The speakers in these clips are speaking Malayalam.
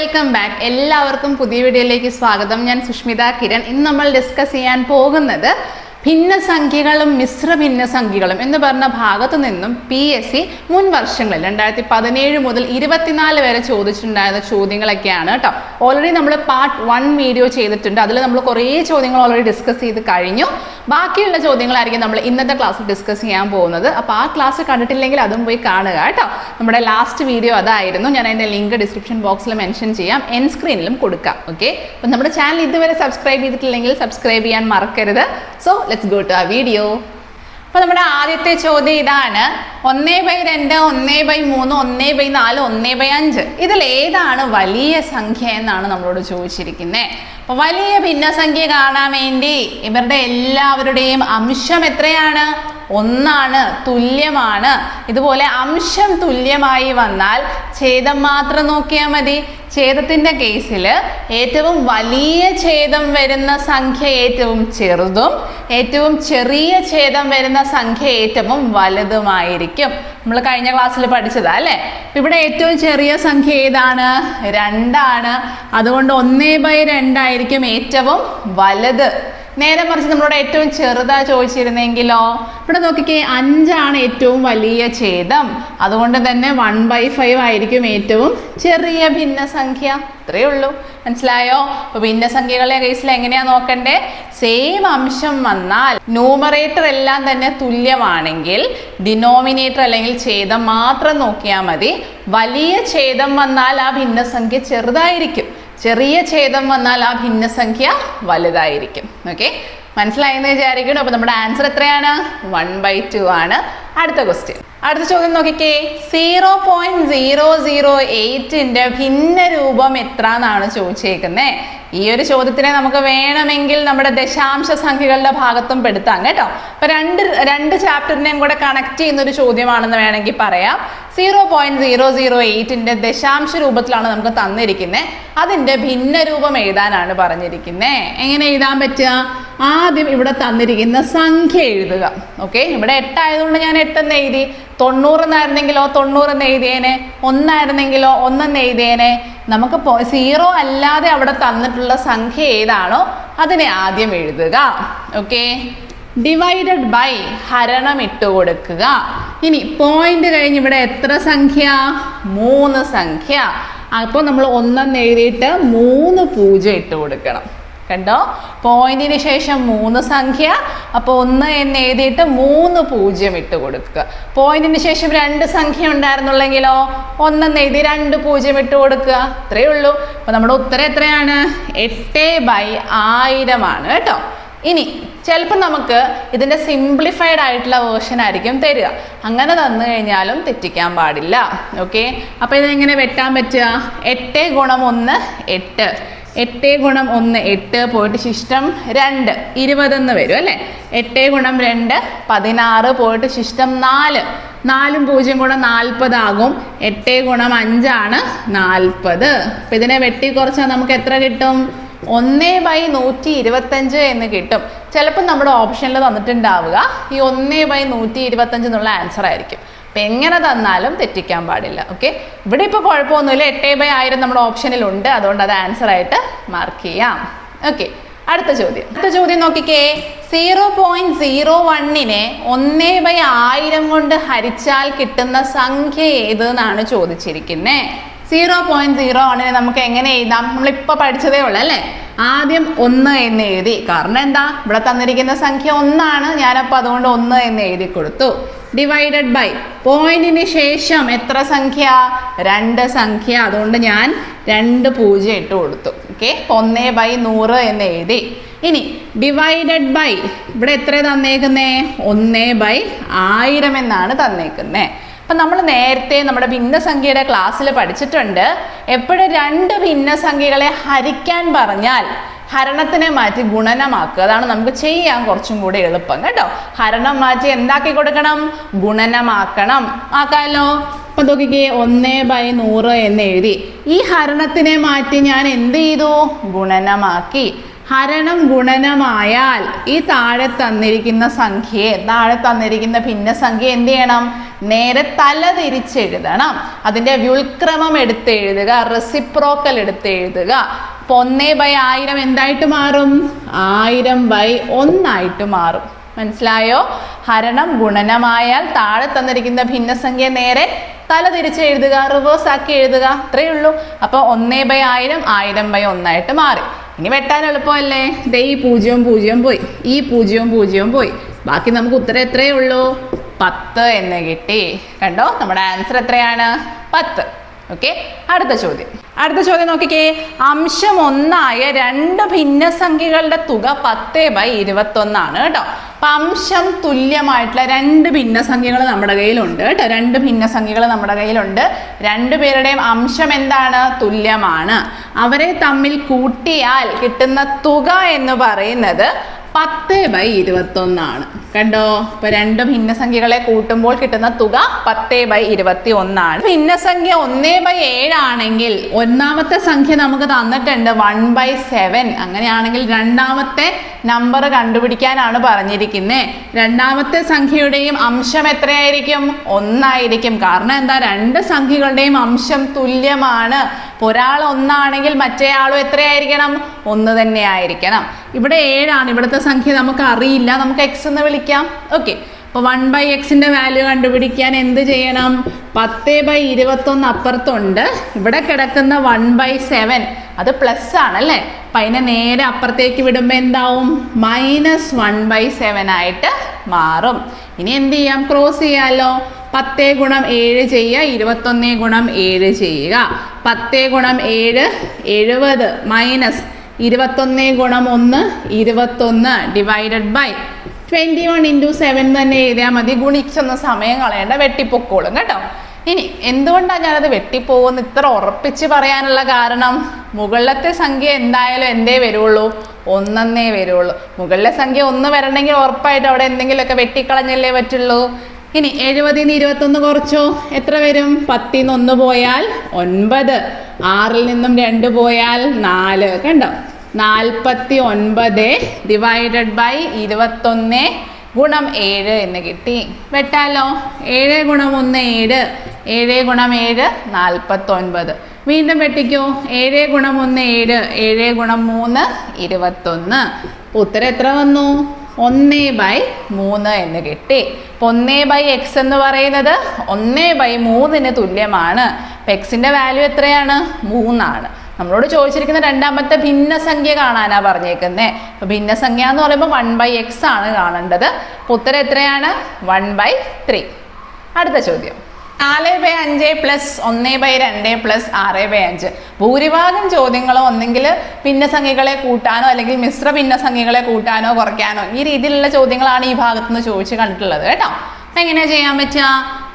വെൽക്കം ബാക്ക് എല്ലാവർക്കും പുതിയ വീഡിയോയിലേക്ക് സ്വാഗതം. ഞാൻ സുഷ്മിത കിരൺ. ഇന്ന് നമ്മൾ ഡിസ്കസ് ചെയ്യാൻ പോകുന്നത് ഭിന്നസംഖ്യകളും മിശ്ര ഭിന്ന സംഖ്യകളും എന്ന് പറഞ്ഞ ഭാഗത്തു നിന്നും പി എസ് സി മുൻ വർഷങ്ങളിൽ രണ്ടായിരത്തി പതിനേഴ് മുതൽ ഇരുപത്തിനാല് വരെ ചോദിച്ചിട്ടുണ്ടായിരുന്ന ചോദ്യങ്ങളൊക്കെയാണ് കേട്ടോ. ഓൾറെഡി നമ്മൾ പാർട്ട് വൺ വീഡിയോ ചെയ്തിട്ടുണ്ട്. അതിൽ നമ്മൾ കുറേ ചോദ്യങ്ങൾ ഓൾറെഡി ഡിസ്കസ് ചെയ്ത് കഴിഞ്ഞു. ബാക്കിയുള്ള ചോദ്യങ്ങളായിരിക്കും നമ്മൾ ഇന്നത്തെ ക്ലാസ്സിൽ ഡിസ്കസ് ചെയ്യാൻ പോകുന്നത്. അപ്പോൾ ആ ക്ലാസ് കണ്ടിട്ടില്ലെങ്കിൽ അതും പോയി കാണുക കേട്ടോ. നമ്മുടെ ലാസ്റ്റ് വീഡിയോ അതായിരുന്നു. ഞാൻ അതിന്റെ ലിങ്ക് ഡിസ്ക്രിപ്ഷൻ ബോക്സിൽ മെൻഷൻ ചെയ്യാം. എൻ സ്ക്രീനിലും കൊടുക്കാം. ഓക്കെ അപ്പം നമ്മുടെ ചാനൽ ഇതുവരെ സബ്സ്ക്രൈബ് ചെയ്തിട്ടില്ലെങ്കിൽ സബ്സ്ക്രൈബ് ചെയ്യാൻ മറക്കരുത്. സോ ലെറ്റ്സ് ഗോ ടു ആ വീഡിയോ അപ്പോൾ നമ്മുടെ ആദ്യത്തെ ചോദ്യം ഇതാണ്. ഒന്നേ ബൈ രണ്ട് ഒന്നേ ബൈ മൂന്ന് ഒന്നേ ബൈ നാല് ഒന്നേ ബൈ അഞ്ച്. ഇതിൽ ഏതാണ് വലിയ സംഖ്യ എന്നാണ് നമ്മളോട് ചോദിച്ചിരിക്കുന്നത് അപ്പോൾ വലിയ ഭിന്നസംഖ്യ കാണാൻ വേണ്ടി ഇവരുടെ എല്ലാവരുടെയും അംശം എത്രയാണ്? ഒന്നാണ് തുല്യമാണ്. ഇതുപോലെ അംശം തുല്യമായി വന്നാൽ ഛേദം മാത്രം നോക്കിയാൽ മതി. ഛേദത്തിന്റെ കേസിൽ ഏറ്റവും വലിയ ഛേദം വരുന്ന സംഖ്യ ഏറ്റവും ചെറുതും ഏറ്റവും ചെറിയ ഛേദം വരുന്ന സംഖ്യ ഏറ്റവും വലുതുമായിരിക്കും. നമ്മൾ കഴിഞ്ഞ ക്ലാസ്സിൽ പഠിച്ചതാ അല്ലേ? ഇവിടെ ഏറ്റവും ചെറിയ സംഖ്യ ഏതാണ്? രണ്ടാണ്. അതുകൊണ്ട് ഒന്നേ ബൈ രണ്ടായിരിക്കും ഏറ്റവും വലുത്. നേരെ മറിച്ച് നമ്മളോട് ഏറ്റവും ചെറുതാ ചോദിച്ചിരുന്നെങ്കിലോ ഇവിടെ നോക്കിക്കേ അഞ്ചാണ് ഏറ്റവും വലിയ ഛേദം. അതുകൊണ്ട് തന്നെ വൺ ബൈ ഫൈവ് ആയിരിക്കും ഏറ്റവും ചെറിയ ഭിന്നസംഖ്യ. ഇത്രയേ ഉള്ളൂ. മനസ്സിലായോ? അപ്പൊ ഭിന്നസംഖ്യകളെ കേസിൽ എങ്ങനെയാ നോക്കണ്ടേ? സെയിം അംശം വന്നാൽ ന്യൂമറേറ്റർ എല്ലാം തന്നെ തുല്യമാണെങ്കിൽ ഡിനോമിനേറ്റർ അല്ലെങ്കിൽ ഛേദം മാത്രം നോക്കിയാൽ മതി. വലിയ ഛേദം വന്നാൽ ആ ഭിന്നസംഖ്യ ചെറുതായിരിക്കും. ചെറിയ ഛേദം വന്നാൽ ആ ഭിന്നസംഖ്യ വലുതായിരിക്കും. ഓക്കെ മനസ്സിലായെന്ന് വിചാരിക്കണം അപ്പോൾ നമ്മുടെ ആൻസർ എത്രയാണ്? വൺ ബൈ ടു ആണ്. അടുത്ത ക്വസ്റ്റ്യൻ അടുത്ത ചോദ്യം നോക്കിക്കേ. സീറോ പോയിന്റ് സീറോ സീറോ എയ്റ്റിന്റെ ഭിന്ന രൂപം എത്ര എന്നാണ് ചോദിച്ചേക്കുന്നത് ഈ ഒരു ചോദ്യത്തിനെ നമുക്ക് വേണമെങ്കിൽ നമ്മുടെ ദശാംശ സംഖ്യകളുടെ ഭാഗത്തും പെടുത്താം കേട്ടോ. അപ്പൊ രണ്ട് രണ്ട് ചാപ്റ്ററിനെയും കൂടെ കണക്ട് ചെയ്യുന്ന ഒരു ചോദ്യമാണെന്ന് വേണമെങ്കിൽ പറയാം. സീറോ പോയിന്റ് സീറോ സീറോ എയ്റ്റിന്റെ ദശാംശ രൂപത്തിലാണ് നമുക്ക് തന്നിരിക്കുന്നത് അതിന്റെ ഭിന്ന രൂപം എഴുതാനാണ് പറഞ്ഞിരിക്കുന്നത് എങ്ങനെ എഴുതാൻ പറ്റുക? ആദ്യം ഇവിടെ തന്നിരിക്കുന്ന സംഖ്യ എഴുതുക. ഓക്കെ ഇവിടെ എട്ടായതുകൊണ്ട് ഞാൻ എട്ടെന്ന് എഴുതി. തൊണ്ണൂറെന്നായിരുന്നെങ്കിലോ തൊണ്ണൂറെന്ന് എഴുതിയേനെ? ഒന്നായിരുന്നെങ്കിലോ ഒന്നെന്ന് എഴുതിയേനെ? നമുക്ക് സീറോ അല്ലാതെ അവിടെ തന്നിട്ടുള്ള സംഖ്യ ഏതാണോ അതിനെ ആദ്യം എഴുതുക. ഓക്കെ ഡിവൈഡഡ് ബൈ ഹരണം ഇട്ട് കൊടുക്കുക. ഇനി പോയിന്റ് കഴിഞ്ഞ് ഇവിടെ എത്ര സംഖ്യ? മൂന്ന് സംഖ്യ. അപ്പോൾ നമ്മൾ ഒന്നെന്ന് എഴുതിയിട്ട് മൂന്ന് പൂജ്യം ഇട്ട് കൊടുക്കണം. കണ്ടോ? പോയിന്റിന് ശേഷം മൂന്ന് സംഖ്യ. അപ്പോൾ ഒന്ന് എന്ന് എഴുതിയിട്ട് മൂന്ന് പൂജ്യം ഇട്ട് കൊടുക്കുക. പോയിന്റിന് ശേഷം രണ്ട് സംഖ്യ ഉണ്ടായിരുന്നുള്ളെങ്കിലോ? ഒന്നെന്ന് എഴുതി രണ്ട് പൂജ്യം ഇട്ട് കൊടുക്കുക. അത്രേ ഉള്ളൂ. അപ്പോൾ നമ്മുടെ ഉത്തരം എത്രയാണ്? എട്ട് ബൈ ആയിരമാണ് കേട്ടോ. ഇനി ചിലപ്പോൾ നമുക്ക് ഇതിന്റെ സിംപ്ലിഫൈഡ് ആയിട്ടുള്ള വേർഷൻ ആയിരിക്കും തരിക. അങ്ങനെ തന്നു കഴിഞ്ഞാലും തെറ്റിക്കാൻ പാടില്ല. ഓക്കെ അപ്പോൾ ഇതെങ്ങനെ വെട്ടാൻ പറ്റുക? എട്ട് ഗുണം ഒന്ന് എട്ട്. എട്ട് ഗുണം ഒന്ന് എട്ട് പോയിട്ട് ശിഷ്ടം രണ്ട്. ഇരുപതെന്ന് വരും അല്ലേ? എട്ട് ഗുണം രണ്ട് പതിനാറ് പോയിട്ട് ശിഷ്ടം നാല്. നാലും പൂജ്യം ഗുണം നാൽപ്പതാകും എട്ട് ഗുണം അഞ്ചാണ് നാൽപ്പത്. അപ്പം ഇതിനെ വെട്ടി കുറച്ചാൽ നമുക്ക് എത്ര കിട്ടും? ഒന്ന് ബൈ നൂറ്റി ഇരുപത്തഞ്ച് എന്ന് കിട്ടും. ചിലപ്പോൾ നമ്മുടെ ഓപ്ഷനിൽ തന്നിട്ടുണ്ടാവുക. ഈ ഒന്ന് ബൈ നൂറ്റി ഇരുപത്തഞ്ച് എന്നുള്ള ആൻസർ ആയിരിക്കും. അപ്പം എങ്ങനെ തന്നാലും തെറ്റിക്കാൻ പാടില്ല ഓക്കെ ഇവിടെ ഇപ്പോൾ കുഴപ്പമൊന്നുമില്ല. എട്ട് ബൈ ആയിരം നമ്മുടെ ഓപ്ഷനിലുണ്ട് അതുകൊണ്ട് അത് ആൻസർ ആയിട്ട് മാർക്ക് ചെയ്യാം. ഓക്കെ അടുത്ത ചോദ്യം. അടുത്ത ചോദ്യം നോക്കിക്കേ. സീറോ പോയിന്റ് സീറോ വണ്ണിനെ ഒന്നേ ബൈ ആയിരം കൊണ്ട് ഹരിച്ചാൽ കിട്ടുന്ന സംഖ്യ ഏത് എന്നാണ് ചോദിച്ചിരിക്കുന്നത് സീറോ പോയിന്റ് സീറോ വണ്ണിനെ നമുക്ക് എങ്ങനെ എഴുതാം? നമ്മളിപ്പോൾ പഠിച്ചതേ ഉള്ളൂ അല്ലേ? ആദ്യം ഒന്ന് എന്ന് എഴുതി. കാരണം എന്താ? ഇവിടെ തന്നിരിക്കുന്ന സംഖ്യ ഒന്നാണ്. ഞാനപ്പോൾ അതുകൊണ്ട് ഒന്ന് എന്ന് എഴുതി കൊടുത്തു. ഡിവൈഡഡ് ബൈ പോയിന്റിന് ശേഷം എത്ര സംഖ്യ? രണ്ട് സംഖ്യ. അതുകൊണ്ട് ഞാൻ രണ്ട് പൂജ്യം ഇട്ട് കൊടുത്തു. ഓക്കെ ഒന്ന് ബൈ നൂറ് എന്ന് എഴുതി. ഇനി ഡിവൈഡഡ് ബൈ ഇവിടെ എത്ര തന്നേക്കുന്നേ? ഒന്ന് ബൈ ആയിരം എന്നാണ് തന്നേക്കുന്നേ. അപ്പം നമ്മൾ നേരത്തെ നമ്മുടെ ഭിന്നസംഖ്യയുടെ ക്ലാസ്സിൽ പഠിച്ചിട്ടുണ്ട്. എപ്പോഴും രണ്ട് ഭിന്നസംഖ്യകളെ ഹരിക്കാൻ പറഞ്ഞാൽ ഹരണത്തിനെ മാറ്റി ഗുണനമാക്കുക. അതാണ് നമുക്ക് ചെയ്യാൻ കുറച്ചും കൂടി എളുപ്പം കേട്ടോ? ഹരണം മാറ്റി എന്താക്കി കൊടുക്കണം? ഗുണനമാക്കണം. ആക്കാമല്ലോ അപ്പൊ നോക്കിക്കേ ഒന്ന് ബൈ നൂറ് എന്ന് എഴുതി. ഈ ഹരണത്തിനെ മാറ്റി ഞാൻ എന്ത് ചെയ്തു? ഗുണനമാക്കി. ഹരണം ഗുണനമായാൽ ഈ താഴെ തന്നിരിക്കുന്ന സംഖ്യയെ താഴെ തന്നിരിക്കുന്ന ഭിന്നസംഖ്യ എന്ത് ചെയ്യണം? നേരെ തല തിരിച്ചെഴുതണം. അതിന്റെ വ്യുൽക്രമം എടുത്ത് എഴുതുക റെസിപ്രോക്കൽ എടുത്ത് എഴുതുക. അപ്പൊ ഒന്നേ ബൈ ആയിരം എന്തായിട്ട് മാറും? ആയിരം ബൈ ഒന്നായിട്ട് മാറും. മനസ്സിലായോ? ഹരണം ഗുണനമായാൽ താഴെ തന്നിരിക്കുന്ന ഭിന്നസംഖ്യ നേരെ തല തിരിച്ച് എഴുതുക റിവേഴ്സ് ആക്കി എഴുതുക. അത്രയേ ഉള്ളൂ. അപ്പോൾ ഒന്നേ ബൈ ആയിരം ആയിരം ബൈ ഒന്നായിട്ട് മാറി. ഇനി വെട്ടാൻ എളുപ്പമല്ലേ? ദേ ഈ പൂജ്യവും പൂജ്യവും പോയി. ഈ പൂജ്യവും പൂജ്യവും പോയി. ബാക്കി നമുക്ക് ഉത്തരം എത്രയേ ഉള്ളൂ? പത്ത് എന്ന് കിട്ടി. കണ്ടോ? നമ്മുടെ ആൻസർ എത്രയാണ്? പത്ത്. ഓക്കെ അടുത്ത ചോദ്യം. അടുത്ത ചോദ്യം നോക്കിക്കേ. അംശം ഒന്നായ രണ്ട് ഭിന്നസംഖ്യകളുടെ തുക പത്ത് ബൈ ഇരുപത്തൊന്നാണ് കേട്ടോ. അപ്പം അംശം തുല്യമായിട്ടുള്ള രണ്ട് ഭിന്നസംഖ്യകൾ നമ്മുടെ കയ്യിലുണ്ട് കേട്ടോ. രണ്ട് ഭിന്നസംഖ്യകൾ നമ്മുടെ കയ്യിലുണ്ട്. രണ്ടു പേരുടെയും അംശം എന്താണ്? തുല്യമാണ്. അവരെ തമ്മിൽ കൂട്ടിയാൽ കിട്ടുന്ന തുക എന്ന് പറയുന്നത് പത്ത് ബൈ ഇരുപത്തൊന്നാണ്. കണ്ടോ? ഇപ്പൊ രണ്ട് ഭിന്നസംഖ്യകളെ കൂട്ടുമ്പോൾ കിട്ടുന്ന തുക പത്ത് ബൈ ഇരുപത്തി ഒന്നാണ് ഭിന്നസംഖ്യ ഒന്നേ ബൈ ഏഴാണെങ്കിൽ ഒന്നാമത്തെ സംഖ്യ നമുക്ക് തന്നിട്ടുണ്ട് വൺ ബൈ സെവൻ. അങ്ങനെയാണെങ്കിൽ രണ്ടാമത്തെ നമ്പർ കണ്ടുപിടിക്കാനാണ് പറഞ്ഞിരിക്കുന്നത് രണ്ടാമത്തെ സംഖ്യയുടെയും അംശം എത്രയായിരിക്കും? ഒന്നായിരിക്കും. കാരണം എന്താ? രണ്ട് സംഖ്യകളുടെയും അംശം തുല്യമാണ്. ഒരാൾ ഒന്നാണെങ്കിൽ മറ്റേ ആളും എത്രയായിരിക്കണം? ഒന്ന് തന്നെ ആയിരിക്കണം ഇവിടെ ഏഴാണ്. ഇവിടുത്തെ സംഖ്യ നമുക്ക് അറിയില്ല. നമുക്ക് എക്സ് എന്ന് വിളിക്കാം. ഓക്കെ അപ്പോൾ വൺ ബൈ എക്സിന്റെ വാല്യൂ കണ്ടുപിടിക്കാൻ എന്ത് ചെയ്യണം? പത്ത് ബൈ ഇരുപത്തൊന്ന് അപ്പുറത്തുണ്ട്. ഇവിടെ കിടക്കുന്ന വൺ ബൈ സെവൻ അത് പ്ലസ് ആണല്ലേ അപ്പം അതിനെ നേരെ അപ്പുറത്തേക്ക് വിടുമ്പോൾ എന്താവും? മൈനസ് വൺ ബൈ സെവൻ ആയിട്ട് മാറും. ഇനി എന്ത് ചെയ്യാം? ക്രോസ് ചെയ്യാമല്ലോ പത്തേ ഗുണം ഏഴ് ചെയ്യുക. ഇരുപത്തൊന്നേ ഗുണം ഏഴ് ചെയ്യുക. പത്തേ ഗുണം ഏഴ് എഴുപത്. മൈനസ് ഇരുപത്തൊന്ന് ഗുണം ഒന്ന് ഇരുപത്തൊന്ന് divided by twenty one into seven തന്നെ എഴുതിയാൽ മതി. ഗുണിച്ചൊന്ന് സമയം കളയേണ്ട വെട്ടിപ്പൊക്കോളും കേട്ടോ. ഇനി എന്തുകൊണ്ടാണ് ഞാനത് വെട്ടിപ്പോകുമെന്ന് ഇത്ര ഉറപ്പിച്ച് പറയാനുള്ള കാരണം? മുകളിലത്തെ സംഖ്യ എന്തായാലും എന്തേ വരുള്ളൂ? ഒന്നെന്നേ വരുള്ളൂ. മുകളിലെ സംഖ്യ ഒന്ന് വരണമെങ്കിൽ ഉറപ്പായിട്ട് അവിടെ എന്തെങ്കിലുമൊക്കെ വെട്ടിക്കളഞ്ഞല്ലേ പറ്റുള്ളൂ. ഇനി എഴുപതിൽ നിന്ന് ഇരുപത്തൊന്ന് കുറച്ചോ? എത്ര വരും? പത്തിൽ നിന്ന് ഒന്ന് പോയാൽ ഒൻപത്. ആറിൽ നിന്നും രണ്ട് പോയാൽ നാല്. കണ്ടോ? നാൽപ്പത്തി ഒൻപത് ഡിവൈഡഡ് ബൈ ഇരുപത്തൊന്ന് ഗുണം ഏഴ് എന്ന് കിട്ടി. വെട്ടാലോ? ഏഴ് ഗുണം ഒന്ന് ഏഴ്. ഏഴ് ഗുണം ഏഴ് നാൽപ്പത്തൊൻപത് വീണ്ടും വെട്ടിക്കോ. ഏഴ് ഗുണം ഒന്ന് ഏഴ് ഏഴ് ഗുണം മൂന്ന് ഇരുപത്തൊന്ന്. ഉത്തരം എത്ര വന്നു? ഒന്ന് ബൈ മൂന്ന് എന്ന് കിട്ടി. അപ്പം ഒന്ന് ബൈ എക്സ് എന്ന് പറയുന്നത് ഒന്ന് ബൈ മൂന്നിന് തുല്യമാണ്. അപ്പം എക്സിന്റെ വാല്യൂ എത്രയാണ്? മൂന്നാണ്. നമ്മളോട് ചോദിച്ചിരിക്കുന്ന രണ്ടാമത്തെ ഭിന്നസംഖ്യ കാണാനാണ് പറഞ്ഞേക്കുന്നത് അപ്പൊ ഭിന്നസംഖ്യ എന്ന് പറയുമ്പോൾ വൺ ബൈ എക്സ് ആണ് കാണേണ്ടത്. അപ്പൊ ഉത്തരം എത്രയാണ്? വൺ ബൈ ത്രീ അടുത്ത ചോദ്യം. നാല് ബൈ അഞ്ച് പ്ലസ് ഒന്ന് ബൈ രണ്ട് പ്ലസ് ആറ് ബൈ അഞ്ച്. ഭൂരിഭാഗം ചോദ്യങ്ങളോ ഒന്നെങ്കിൽ ഭിന്നസംഖ്യകളെ കൂട്ടാനോ അല്ലെങ്കിൽ മിശ്ര ഭിന്നസംഖ്യകളെ കൂട്ടാനോ കുറയ്ക്കാനോ ഈ രീതിയിലുള്ള ചോദ്യങ്ങളാണ് ഈ ഭാഗത്തുനിന്ന് ചോദിച്ച് കണ്ടിട്ടുള്ളത് കേട്ടോ. എങ്ങനെയാ ചെയ്യാൻ പറ്റുക?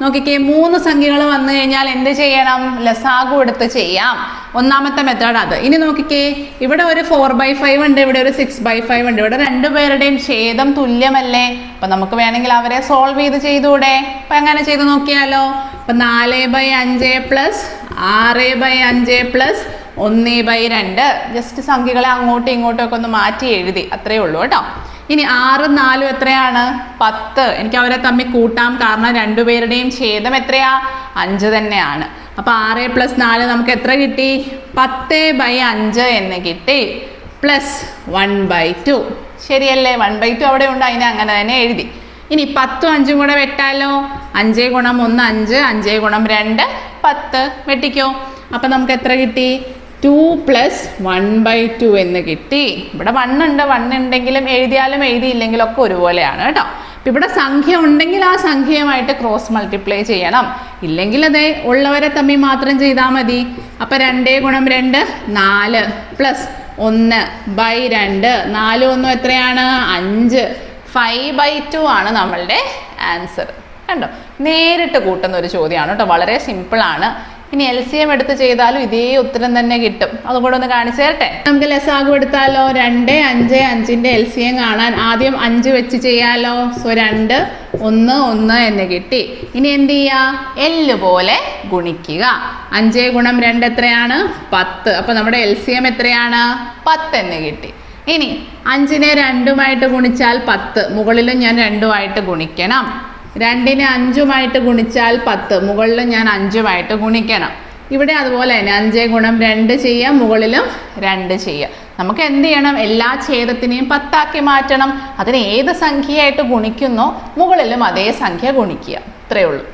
നോക്കിക്കേ മൂന്ന് സംഖ്യകൾ വന്നു കഴിഞ്ഞാൽ എന്ത് ചെയ്യണം? ലസാഗു എടുത്ത് ചെയ്യാം. ഒന്നാമത്തെ മെത്തേഡ് അത്. ഇനി നോക്കിക്കേ ഇവിടെ ഒരു ഫോർ ബൈ ഫൈവ് ഉണ്ട് ഇവിടെ ഒരു സിക്സ് ബൈ ഫൈവ് ഉണ്ട്. ഇവിടെ രണ്ടുപേരുടെയും ഛേദം തുല്യമല്ലേ? അപ്പൊ നമുക്ക് വേണമെങ്കിൽ അവരെ സോൾവ് ചെയ്ത് ചെയ്തുകൂടെ? അപ്പൊ എങ്ങനെ ചെയ്ത് നോക്കിയാലോ? അപ്പൊ നാല് ബൈ അഞ്ച് പ്ലസ് ആറ് ബൈ അഞ്ച് പ്ലസ് ഒന്ന് ബൈ രണ്ട്. ജസ്റ്റ് സംഖ്യകളെ അങ്ങോട്ടും ഇങ്ങോട്ടും ഒക്കെ ഒന്ന് മാറ്റി എഴുതി. അത്രയേ ഉള്ളൂ കേട്ടോ. ഇനി ആറും നാലും എത്രയാണ്? പത്ത്. എനിക്ക് അവരെ തമ്മിൽ കൂട്ടാം. കാരണം രണ്ടുപേരുടെയും ഛേദം എത്രയാ? അഞ്ച് തന്നെയാണ്. അപ്പൊ ആറ് പ്ലസ് നാല് നമുക്ക് എത്ര കിട്ടി? പത്ത് ബൈ അഞ്ച് എന്ന് കിട്ടി. പ്ലസ് വൺ ബൈ ടു ശരിയല്ലേ? വൺ ബൈ ടു അവിടെ ഉണ്ട്. അതിനെ അങ്ങനെ തന്നെ എഴുതി. ഇനി പത്തും അഞ്ചും കൂടെ വെട്ടാലോ? അഞ്ചേ ഗുണം ഒന്ന് അഞ്ച് അഞ്ചേ ഗുണം രണ്ട് പത്ത്. വെട്ടിക്കോ. അപ്പം നമുക്ക് എത്ര കിട്ടി? Two plus one by two എന്ന് കിട്ടി. ഇവിടെ വൺ ഉണ്ട് വൺ ഉണ്ടെങ്കിലും എഴുതിയാലും എഴുതിയില്ലെങ്കിലും ഒക്കെ ഒരുപോലെയാണ് കേട്ടോ. അപ്പം ഇവിടെ സംഖ്യ ഉണ്ടെങ്കിൽ ആ സംഖ്യയുമായിട്ട് ക്രോസ് മൾട്ടിപ്ലൈ ചെയ്യണം. ഇല്ലെങ്കിൽ അതെ ഉള്ളവരെ തമ്മിൽ മാത്രം ചെയ്താൽ മതി. അപ്പം രണ്ടേ ഗുണം രണ്ട് നാല് പ്ലസ് ഒന്ന് ബൈ രണ്ട്. നാല് ഒന്നും എത്രയാണ്? അഞ്ച്. ഫൈവ് ബൈ ടു ആണ് നമ്മളുടെ ആൻസർ കണ്ടോ? നേരിട്ട് കൂട്ടുന്ന ഒരു ചോദ്യമാണ് കേട്ടോ. വളരെ സിമ്പിളാണ് ഇനി എൽ സി എം എടുത്ത് ചെയ്താലും ഇതേ ഉത്തരം തന്നെ കിട്ടും. അതും കൂടെ ഒന്ന് കാണിച്ചു തരട്ടെ? നമുക്ക് ലസാഗു എടുത്താലോ രണ്ട് അഞ്ച് അഞ്ചിന്റെ എൽ സി എം കാണാൻ ആദ്യം അഞ്ച് വെച്ച് ചെയ്യാലോ? സോ രണ്ട് ഒന്ന് ഒന്ന് എന്ന് കിട്ടി. ഇനി എന്ത് ചെയ്യുക എല്ല് പോലെ ഗുണിക്കുക. അഞ്ച് ഗുണം രണ്ട് എത്രയാണ്? പത്ത്. അപ്പൊ നമ്മുടെ എൽ സി എം എത്രയാണ്? പത്ത് എന്ന് കിട്ടി. ഇനി അഞ്ചിനെ രണ്ടുമായിട്ട് ഗുണിച്ചാൽ പത്ത്. മുകളിലും ഞാൻ രണ്ടുമായിട്ട് ഗുണിക്കണം. രണ്ടിനെ അഞ്ചുമായിട്ട് ഗുണിച്ചാൽ പത്ത്. മുകളിൽ ഞാൻ അഞ്ചുമായിട്ട് ഗുണിക്കണം. ഇവിടെ അതുപോലെ തന്നെ അഞ്ച് ഗുണം രണ്ട് ചെയ്യുക മുകളിലും രണ്ട് ചെയ്യുക നമുക്ക് എന്ത് ചെയ്യണം? എല്ലാ ഛേദത്തിനെയും പത്താക്കി മാറ്റണം. അതിന് ഏത് സംഖ്യയായിട്ട് ഗുണിക്കുന്നോ മുകളിലും അതേ സംഖ്യ ഗുണിക്കുക. ഇത്രയേ ഉള്ളൂ.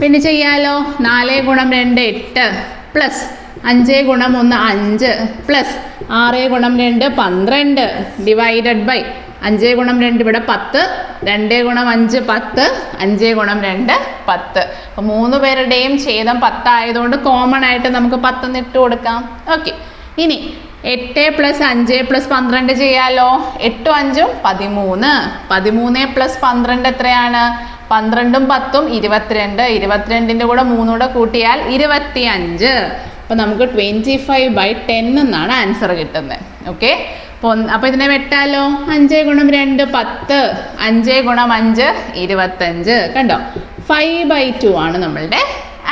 പിന്നെ ചെയ്യാലോ? നാല് ഗുണം രണ്ട് എട്ട് പ്ലസ് അഞ്ച് ഗുണം ഒന്ന് അഞ്ച് പ്ലസ് ആറ് ഗുണം രണ്ട് പന്ത്രണ്ട് ഡിവൈഡഡ് ബൈ അഞ്ച് ഗുണം രണ്ട് ഇവിടെ പത്ത് രണ്ട് ഗുണം അഞ്ച് പത്ത് അഞ്ച് ഗുണം രണ്ട് പത്ത്. അപ്പോൾ മൂന്ന് പേരുടെയും ഛേദം പത്തായതുകൊണ്ട് കോമൺ ആയിട്ട് നമുക്ക് പത്ത് ഇട്ട് കൊടുക്കാം. ഓക്കെ ഇനി എട്ട് പ്ലസ് അഞ്ച് പ്ലസ് പന്ത്രണ്ട് ചെയ്യാലോ? എട്ടും അഞ്ചും പതിമൂന്ന്. പതിമൂന്ന് പ്ലസ് പന്ത്രണ്ട് എത്രയാണ്? പന്ത്രണ്ടും പത്തും ഇരുപത്തിരണ്ട്. ഇരുപത്തിരണ്ടിന്റെ കൂടെ മൂന്നൂടെ കൂട്ടിയാൽ ഇരുപത്തി അഞ്ച് അപ്പോൾ നമുക്ക് ട്വന്റി ഫൈവ് ബൈ ടെൻ എന്നാണ് ആൻസർ കിട്ടുന്നത്. ഓക്കെ അപ്പോൾ ഇതിനെ വെട്ടാലോ? അഞ്ച് ഗുണം രണ്ട് പത്ത്. അഞ്ച് ഗുണം അഞ്ച് ഇരുപത്തഞ്ച്. കണ്ടോ? ഫൈവ് ബൈ ടു ആണ് നമ്മളുടെ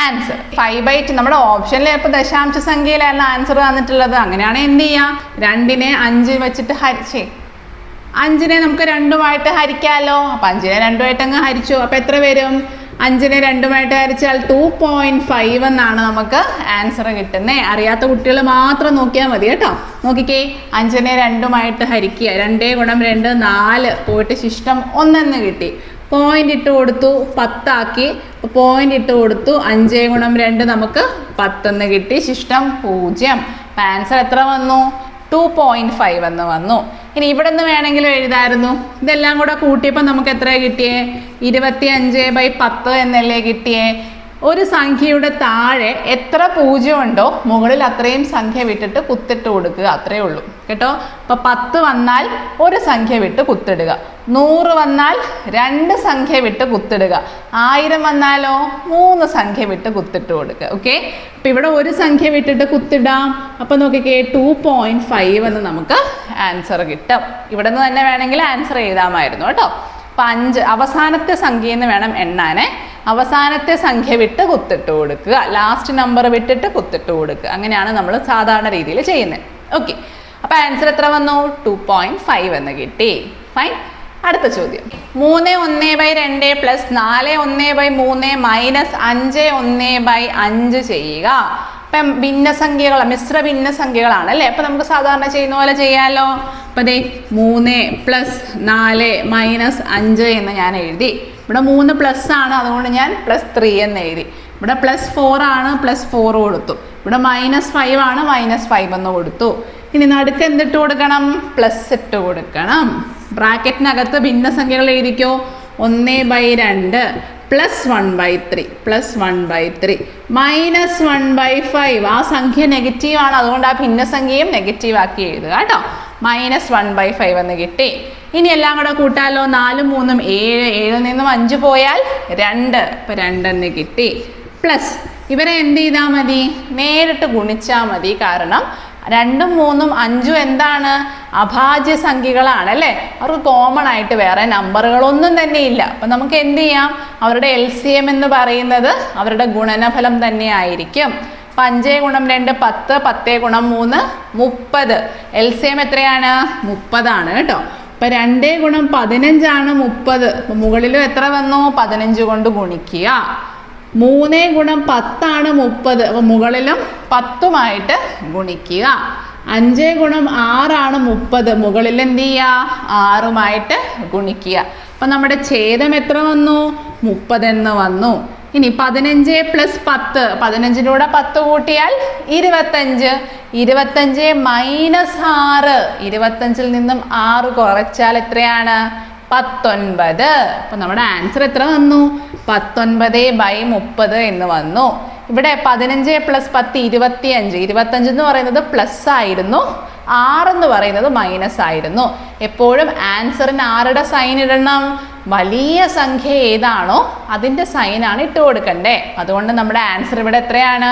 ആൻസർ ഫൈവ് ബൈ ടു നമ്മുടെ ഓപ്ഷനിൽ ഇപ്പോൾ ദശാംശ സംഖ്യയിലായിരുന്നു ആൻസർ തന്നിട്ടുള്ളത് അങ്ങനെയാണെങ്കിൽ എന്ത് ചെയ്യാം? രണ്ടിനെ അഞ്ച് വെച്ചിട്ട് ഹരിച്ചേ അഞ്ചിനെ നമുക്ക് രണ്ടുമായിട്ട് ഹരിക്കാമല്ലോ അപ്പം അഞ്ചിനെ രണ്ടുമായിട്ട് അങ്ങ് ഹരിച്ചു. അപ്പോൾ എത്ര വരും? അഞ്ചിനെ രണ്ടുമായിട്ട് ഹരിച്ചാൽ ടു പോയിന്റ് ഫൈവ് എന്നാണ് നമുക്ക് ആൻസർ കിട്ടുന്നത് അറിയാത്ത കുട്ടികൾ മാത്രം നോക്കിയാൽ മതി കേട്ടോ. നോക്കിക്കേ അഞ്ചിനെ രണ്ടുമായിട്ട് ഹരിക്കുക. രണ്ടേ ഗുണം രണ്ട് നാല്. പോയിട്ട് ശിഷ്ടം ഒന്നെന്ന് കിട്ടി. പോയിന്റ് ഇട്ട് കൊടുത്തു പത്താക്കി. പോയിന്റ് ഇട്ട് കൊടുത്തു അഞ്ചേ ഗുണം രണ്ട് നമുക്ക് പത്തെന്ന് കിട്ടി. ശിഷ്ടം പൂജ്യം. ആൻസർ എത്ര വന്നു? ടു പോയിന്റ് ഫൈവ് എന്ന് വന്നു. ഇനി ഇവിടെ നിന്ന് വേണമെങ്കിലും എഴുതായിരുന്നു. ഇതെല്ലാം കൂടെ കൂട്ടിയപ്പോൾ നമുക്ക് എത്ര കിട്ടിയേ? ഇരുപത്തി അഞ്ച് ബൈ പത്ത് എന്നല്ലേ കിട്ടിയേ? ഒരു സംഖ്യയുടെ താഴെ എത്ര പൂജ്യം ഉണ്ടോ മുകളിൽ അത്രയും സംഖ്യ വിട്ടിട്ട് കുത്തിട്ട് കൊടുക്കുക അത്രയേ ഉള്ളൂ. കേട്ടോ? ഇപ്പൊ പത്ത് വന്നാൽ ഒരു സംഖ്യ വിട്ട് കുത്തിടുക. നൂറ് വന്നാൽ രണ്ട് സംഖ്യ വിട്ട് കുത്തിടുക. ആയിരം വന്നാലോ മൂന്ന് സംഖ്യ വിട്ട് കുത്തിട്ട് കൊടുക്കുക. ഓക്കെ? അപ്പൊ ഇവിടെ ഒരു സംഖ്യ വിട്ടിട്ട് കുത്തിടാം. അപ്പൊ നോക്കിക്കേ ടു പോയിന്റ് ഫൈവ് എന്ന് നമുക്ക് ആൻസർ കിട്ടും. ഇവിടെ നിന്ന് തന്നെ വേണമെങ്കിൽ ആൻസർ എഴുതാമായിരുന്നു കേട്ടോ. അപ്പൊ അഞ്ച് അവസാനത്തെ സംഖ്യ എന്ന് വേണം എണ്ണാനെ അവസാനത്തെ സംഖ്യ വിട്ട് കുത്തിട്ട് കൊടുക്കുക. ലാസ്റ്റ് നമ്പർ വിട്ടിട്ട് കുത്തിട്ട് കൊടുക്കുക. അങ്ങനെയാണ് നമ്മൾ സാധാരണ രീതിയിൽ ചെയ്യുന്നത്. ഓക്കെ അപ്പൊ ആൻസർ എത്ര വന്നു? ടു പോയിന്റ് ഫൈവ് എന്ന് കിട്ടി. ഫൈൻ അടുത്ത ചോദ്യം. മൂന്ന് ഒന്ന് ബൈ രണ്ട് പ്ലസ് നാല് ഒന്ന് ബൈ മൂന്ന് മൈനസ് അഞ്ച് ഒന്ന് ബൈ അഞ്ച് ചെയ്യുക. ഇപ്പം ഭിന്നസംഖ്യകൾ മിശ്ര ഭിന്നസംഖ്യകളാണ് അല്ലേ? അപ്പം നമുക്ക് സാധാരണ ചെയ്യുന്ന പോലെ ചെയ്യാമല്ലോ അപ്പം ദേ മൂന്ന് പ്ലസ് നാല് മൈനസ് അഞ്ച് എന്ന് ഞാൻ എഴുതി. ഇവിടെ മൂന്ന് പ്ലസ് ആണ് അതുകൊണ്ട് ഞാൻ പ്ലസ് ത്രീ എന്ന് എഴുതി. ഇവിടെ പ്ലസ് ഫോർ ആണ് പ്ലസ് ഫോർ കൊടുത്തു. ഇവിടെ മൈനസ് ഫൈവ് ആണ് മൈനസ് ഫൈവ് എന്ന് കൊടുത്തു. ഇനി നടുക്ക് എന്തിട്ട് കൊടുക്കണം? പ്ലസ് ഇട്ട് കൊടുക്കണം. ബ്രാക്കറ്റിനകത്ത് ഭിന്നസംഖ്യകൾ എഴുതിക്കോ? ഒന്ന് ബൈ രണ്ട്. Plus one by three plus one by three minus one by five ആ സംഖ്യ നെഗറ്റീവ് ആണ്. അതുകൊണ്ട് ആ ഭിന്നസംഖ്യയും നെഗറ്റീവ് ആക്കി എഴുതുക കേട്ടോ. മൈനസ് വൺ ബൈ ഫൈവ് എന്ന് കിട്ടി. ഇനി എല്ലാം കൂടെ കൂട്ടാലോ? നാലും മൂന്നും ഏഴ്. ഏഴിൽ നിന്നും അഞ്ച് പോയാൽ രണ്ട്. ഇപ്പം രണ്ടെന്ന് കിട്ടി. പ്ലസ് ഇവരെ എന്ത് ചെയ്താൽ മതി? നേരിട്ട് ഗുണിച്ചാൽ മതി. കാരണം രണ്ടും മൂന്നും അഞ്ചും എന്താണ്? അഭാജ്യ സംഖ്യകളാണ് അല്ലേ? അവർക്ക് കോമൺ ആയിട്ട് വേറെ നമ്പറുകളൊന്നും തന്നെ ഇല്ല. അപ്പം നമുക്ക് എന്ത് ചെയ്യാം? അവരുടെ എൽ സി എം എന്ന് പറയുന്നത് അവരുടെ ഗുണനഫലം തന്നെ ആയിരിക്കും. അപ്പം അഞ്ചേ ഗുണം രണ്ട് പത്ത് പത്തേ ഗുണം മൂന്ന് മുപ്പത്. എൽ സി എം എത്രയാണ്? മുപ്പതാണ് കേട്ടോ. അപ്പം രണ്ടേ ഗുണം പതിനഞ്ചാണ് മുപ്പത്. മുകളിലും എത്ര വന്നു? പതിനഞ്ച് കൊണ്ട് ഗുണിക്കുക. മൂന്നേ ഗുണം പത്താണ് മുപ്പത്. അപ്പോൾ മുകളിലും പത്തുമായിട്ട് ഗുണിക്കുക. അഞ്ച് ഗുണം ആറാണ് മുപ്പത്. മുകളിൽ എന്ത് ചെയ്യുക? ആറുമായിട്ട് ഗുണിക്കുക. അപ്പം നമ്മുടെ ഛേദം എത്ര വന്നു? മുപ്പതെന്ന് വന്നു. ഇനി പതിനഞ്ച് പ്ലസ് പത്ത്. പതിനഞ്ചിലൂടെ പത്ത് കൂട്ടിയാൽ ഇരുപത്തഞ്ച്. ഇരുപത്തഞ്ച് മൈനസ് ആറ്. ഇരുപത്തഞ്ചിൽ നിന്നും ആറ് കുറച്ചാൽ എത്രയാണ്? പത്തൊൻപത്. അപ്പൊ നമ്മുടെ ആൻസർ എത്ര വന്നു? പത്തൊൻപത് ബൈ മുപ്പത് എന്ന് വന്നു. ഇവിടെ പതിനഞ്ച് പ്ലസ് പത്ത് ഇരുപത്തി അഞ്ച് ഇരുപത്തഞ്ച് എന്ന് പറയുന്നത് പ്ലസ് ആയിരുന്നു. ആറ് എന്ന് പറയുന്നത് മൈനസ് ആയിരുന്നു. എപ്പോഴും ആൻസറിന് ആരുടെ സൈൻ ഇടണം? വലിയ സംഖ്യ ഏതാണോ അതിന്റെ സൈനാണ് ഇട്ട് കൊടുക്കണ്ടേ. അതുകൊണ്ട് നമ്മുടെ ആൻസർ ഇവിടെ എത്രയാണ്?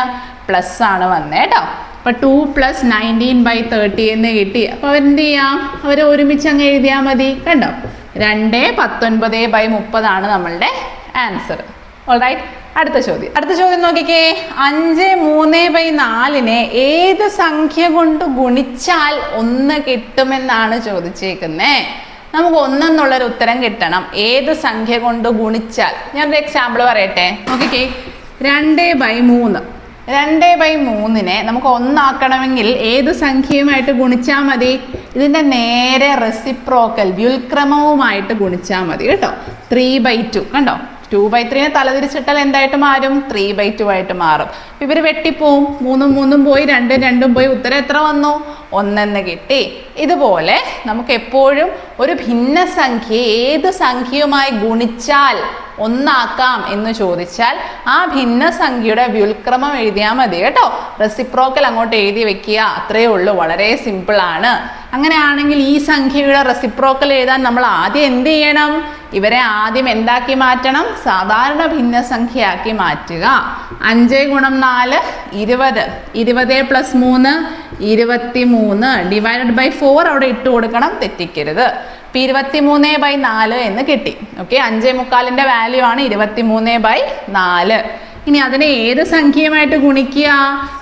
പ്ലസ് ആണ് വന്നേ കേട്ടോ അപ്പൊ two plus nineteen by thirty എന്ന് കിട്ടി. അപ്പൊ അവരെന്ത് ചെയ്യാം? അവർ ഒരുമിച്ച് അങ്ങ് എഴുതിയാൽ മതി. കണ്ടോ? രണ്ട് പത്തൊൻപത് ബൈ മുപ്പതാണ് നമ്മളുടെ ആൻസർ. ഓൾറൈറ്റ് അടുത്ത ചോദ്യം. അടുത്ത ചോദ്യം നോക്കിക്കേ. അഞ്ച് മൂന്ന് ബൈ നാലിനെ ഏത് സംഖ്യ കൊണ്ട് ഗുണിച്ചാൽ ഒന്ന് കിട്ടുമെന്നാണ് ചോദിച്ചേക്കുന്നേ? നമുക്ക് ഒന്നെന്നുള്ളൊരു ഉത്തരം കിട്ടണം. ഏത് സംഖ്യ കൊണ്ട് ഗുണിച്ചാൽ. ഞാൻ ഒരു എക്സാമ്പിൾ പറയട്ടെ. നോക്കിക്കേ. രണ്ട് ബൈ മൂന്ന്. രണ്ട് ബൈ മൂന്നിനെ നമുക്ക് ഒന്നാക്കണമെങ്കിൽ ഏത് സംഖ്യയുമായിട്ട് ഗുണിച്ചാൽ മതി? ഇതിന്റെ നേരെ റെസിപ്രോക്കൽ വ്യുൽക്രമവുമായിട്ട് ഗുണിച്ചാൽ മതി കേട്ടോ. ത്രീ ബൈ ടു കണ്ടോ? ടു ബൈ ത്രീനെ തലതിരിച്ചിട്ടാൽ എന്തായിട്ട് മാറും? ത്രീ ബൈ ടു ആയിട്ട് മാറും. ഇവർ വെട്ടിപ്പോവും. മൂന്നും മൂന്നും പോയി രണ്ടും രണ്ടും പോയി. ഉത്തരം എത്ര വന്നു? ഒന്നെന്ന് കിട്ടി. ഇതുപോലെ നമുക്ക് എപ്പോഴും ഒരു ഭിന്ന സംഖ്യ ഏത് സംഖ്യയുമായി ഗുണിച്ചാൽ ഒന്നാക്കാം എന്ന് ചോദിച്ചാൽ ആ ഭിന്ന സംഖ്യയുടെ വ്യുൽക്രമം എഴുതിയാൽ മതി കേട്ടോ. റെസിപ്രോക്കൽ അങ്ങോട്ട് എഴുതി വെക്കുക. അത്രയേ ഉള്ളൂ. വളരെ സിമ്പിൾ ആണ്. അങ്ങനെയാണെങ്കിൽ ഈ സംഖ്യയുടെ റെസിപ്രോക്കൽ എഴുതാൻ നമ്മൾ ആദ്യം എന്ത് ചെയ്യണം? ഇവരെ ആദ്യം എന്താക്കി മാറ്റണം? സാധാരണ ഭിന്നസംഖ്യയാക്കി മാറ്റുക. അഞ്ച് ഗുണം നാല് ഇരുപത്. ഇരുപത് പ്ലസ് മൂന്ന് ഇരുപത്തി മൂന്ന് ഡിവൈഡഡ് ബൈ ഫോർ അവിടെ ഇട്ട് കൊടുക്കണം തെറ്റിക്കരുത്. ഇപ്പം ഇരുപത്തി മൂന്ന് ബൈ നാല് എന്ന് കിട്ടി. ഓക്കെ അഞ്ചേ മുക്കാലിന്റെ വാല്യൂ ആണ് ഇരുപത്തി മൂന്ന് ബൈ നാല്. ഇനി അതിനെ ഏത് സംഖ്യയുമായിട്ട് ഗുണിക്കുക?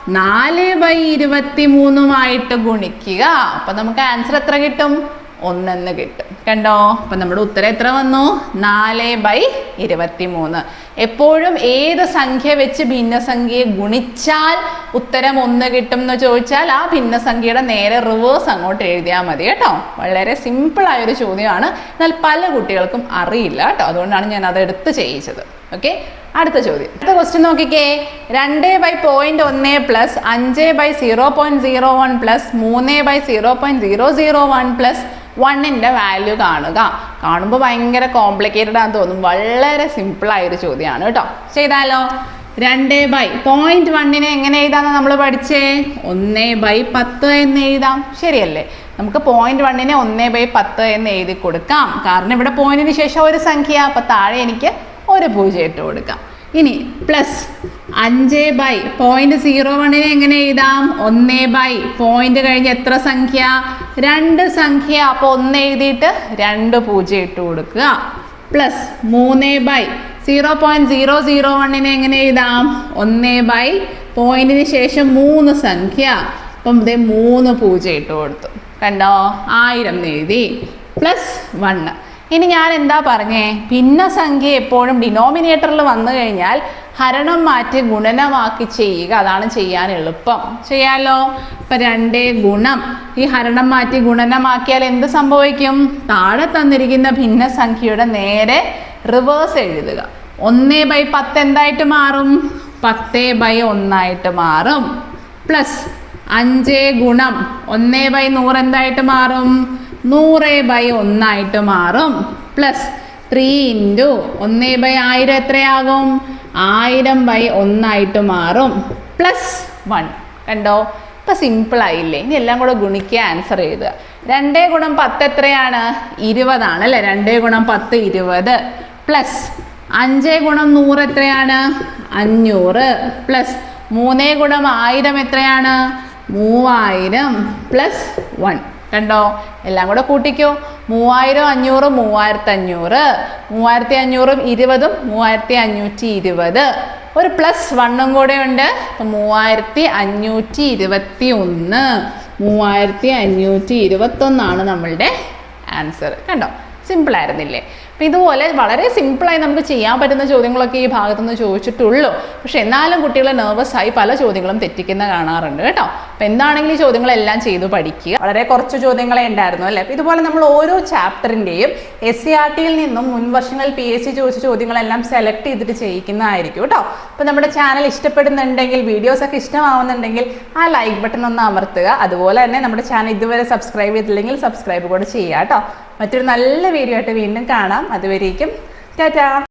നാല് ബൈ ഇരുപത്തി മൂന്നുമായിട്ട് ഗുണിക്കുക. അപ്പൊ നമുക്ക് ആൻസർ എത്ര കിട്ടും? ഒന്നെന്ന് കിട്ടും. കണ്ടോ? അപ്പം നമ്മുടെ ഉത്തരം എത്ര വന്നു? നാല് ബൈ ഇരുപത്തി മൂന്ന് എപ്പോഴും ഏത് സംഖ്യ വെച്ച് ഭിന്നസംഖ്യയെ ഗുണിച്ചാൽ ഉത്തരം ഒന്ന് കിട്ടും എന്ന് ചോദിച്ചാൽ ആ ഭിന്നസംഖ്യയുടെ നേരെ റിവേഴ്സ് അങ്ങോട്ട് എഴുതിയാൽ മതി കേട്ടോ. വളരെ സിമ്പിൾ ആയൊരു ചോദ്യമാണ്. എന്നാൽ പല കുട്ടികൾക്കും അറിയില്ല കേട്ടോ. അതുകൊണ്ടാണ് ഞാൻ അത് എടുത്ത് ചെയ്യിച്ചത്. ഓക്കെ അടുത്ത ചോദ്യം. അടുത്ത ക്വസ്റ്റ്യൻ നോക്കിക്കേ. രണ്ട് ബൈ പോയിന്റ് ഒന്ന് പ്ലസ് അഞ്ച് by zero point zero one plus മൂന്ന് by zero point zero zero one plus വണ്ണിന്റെ വാല്യൂ കാണുക. കാണുമ്പോൾ ഭയങ്കര കോംപ്ലിക്കേറ്റഡ് ആണെന്ന് തോന്നും. വളരെ സിമ്പിളായൊരു ചോദ്യമാണ് കേട്ടോ. ചെയ്താലോ? രണ്ട് ബൈ പോയിന്റ് വണ്ണിനെ എങ്ങനെ എഴുതാന്ന് നമ്മൾ പഠിച്ചേ? ഒന്ന് ബൈ പത്ത് എന്ന് എഴുതാം. ശരിയല്ലേ? നമുക്ക് പോയിന്റ് വണ്ണിനെ ഒന്ന് ബൈ പത്ത് എന്ന് എഴുതി കൊടുക്കാം. കാരണം ഇവിടെ പോയിന്റിന് ശേഷം ഒരു സംഖ്യ അപ്പം താഴെ എനിക്ക് ഒരു പൂജ്യം ഇട്ട് കൊടുക്കാം. ഇനി പ്ലസ് അഞ്ച് ബൈ പോയിന്റ് സീറോ വണ്ണിനെ എങ്ങനെ എഴുതാം? ഒന്ന് ബൈ പോയിന്റ് കഴിഞ്ഞ് എത്ര സംഖ്യ? രണ്ട് സംഖ്യ. അപ്പോൾ ഒന്ന് എഴുതിയിട്ട് രണ്ട് പൂജ്യം ഇട്ട് കൊടുക്കുക. പ്ലസ് മൂന്ന് by zero point zero zero വണ്ണിനെ എങ്ങനെ എഴുതാം? ഒന്ന് ബൈ പോയിന്റിന് ശേഷം മൂന്ന് സംഖ്യ. അപ്പം ഇതേ മൂന്ന് പൂജ്യം ഇട്ട് കൊടുത്തു. കണ്ടോ? ആയിരം എഴുതി. പ്ലസ് വണ്ണ് ഇനി ഞാൻ എന്താ പറഞ്ഞേ? ഭിന്നസംഖ്യ എപ്പോഴും ഡിനോമിനേറ്ററിൽ വന്നു കഴിഞ്ഞാൽ ഹരണം മാറ്റി ഗുണനമാക്കി ചെയ്യുക. അതാണ് ചെയ്യാൻ എളുപ്പം. ചെയ്യാലോ? ഇപ്പം രണ്ട് ഗുണം. ഈ ഹരണം മാറ്റി ഗുണനമാക്കിയാൽ എന്ത് സംഭവിക്കും? താഴെ തന്നിരിക്കുന്ന ഭിന്നസംഖ്യയുടെ നേരെ റിവേഴ്സ് എഴുതുക. ഒന്ന് ബൈ പത്ത് എന്തായിട്ട് മാറും? പത്ത് ബൈ ഒന്നായിട്ട് മാറും. പ്ലസ് അഞ്ച് ഗുണം. ഒന്ന് ബൈ നൂറ് എന്തായിട്ട് മാറും? നൂറ് ബൈ ഒന്നായിട്ട് മാറും. പ്ലസ് ത്രീ ഇന്റു ഒന്ന് ബൈ ആയിരം എത്രയാകും? ആയിരം ബൈ ഒന്നായിട്ട് മാറും. പ്ലസ് വൺ കണ്ടോ? ഇപ്പൊ സിമ്പിൾ ആയില്ലേ? ഇനി എല്ലാം കൂടെ ഗുണിക്കുക ആൻസർ എഴുതുക. രണ്ടേ ഗുണം പത്ത് എത്രയാണ്? ഇരുപതാണ് അല്ലേ? രണ്ടേ ഗുണം പത്ത് ഇരുപത്. പ്ലസ് അഞ്ച് ഗുണം നൂറ് എത്രയാണ്? അഞ്ഞൂറ്. പ്ലസ് മൂന്നേ ഗുണം ആയിരം എത്രയാണ്? മൂവായിരം. പ്ലസ് വൺ കണ്ടോ? എല്ലാം കൂടെ കൂട്ടിക്കോ. മൂവായിരം അഞ്ഞൂറ് മൂവായിരത്തി അഞ്ഞൂറ് മൂവായിരത്തി അഞ്ഞൂറും ഇരുപതും മൂവായിരത്തി അഞ്ഞൂറ്റി ഇരുപത് ഒരു പ്ലസ് വണ്ണും കൂടെ ഉണ്ട്. അപ്പം മൂവായിരത്തി അഞ്ഞൂറ്റി ഇരുപത്തി ഒന്ന് മൂവായിരത്തി അഞ്ഞൂറ്റി ഇരുപത്തൊന്നാണ് നമ്മളുടെ ആൻസർ കണ്ടോ? സിമ്പിൾ ആയിരുന്നില്ലേ? അപ്പം ഇതുപോലെ വളരെ സിമ്പിളായി നമുക്ക് ചെയ്യാൻ പറ്റുന്ന ചോദ്യങ്ങളൊക്കെ ഈ ഭാഗത്തുനിന്ന് ചോദിച്ചിട്ടുള്ളൂ. പക്ഷെ എന്നാലും കുട്ടികൾ നെർവസ് ആയി പല ചോദ്യങ്ങളും തെറ്റിക്കുന്ന കാണാറുണ്ട് കേട്ടോ. അപ്പം എന്താണെങ്കിലും ഈ ചോദ്യങ്ങളെല്ലാം ചെയ്തു പഠിക്കുക. വളരെ കുറച്ച് ചോദ്യങ്ങളെ ഉണ്ടായിരുന്നു അല്ലേ? അപ്പം ഇതുപോലെ നമ്മൾ ഓരോ ചാപ്റ്ററിന്റെയും എസ് സി ആർ ടിയിൽ നിന്നും മുൻവർഷങ്ങളിൽ പി എസ് സി ചോദിച്ച ചോദ്യങ്ങളെല്ലാം സെലക്ട് ചെയ്തിട്ട് ചെയ്യിക്കുന്നതായിരിക്കും കേട്ടോ. അപ്പം നമ്മുടെ ചാനൽ ഇഷ്ടപ്പെടുന്നുണ്ടെങ്കിൽ വീഡിയോസ് ഒക്കെ ഇഷ്ടമാവുന്നുണ്ടെങ്കിൽ ആ ലൈക്ക് ബട്ടൺ ഒന്ന് അമർത്തുക. അതുപോലെ തന്നെ നമ്മുടെ ചാനൽ ഇതുവരെ സബ്സ്ക്രൈബ് ചെയ്തില്ലെങ്കിൽ സബ്സ്ക്രൈബ് കൂടെ ചെയ്യുക കേട്ടോ. മറ്റൊരു നല്ല വീഡിയോ ആയിട്ട് വീണ്ടും കാണാം. അതുവരേക്കും ടാറ്റാ.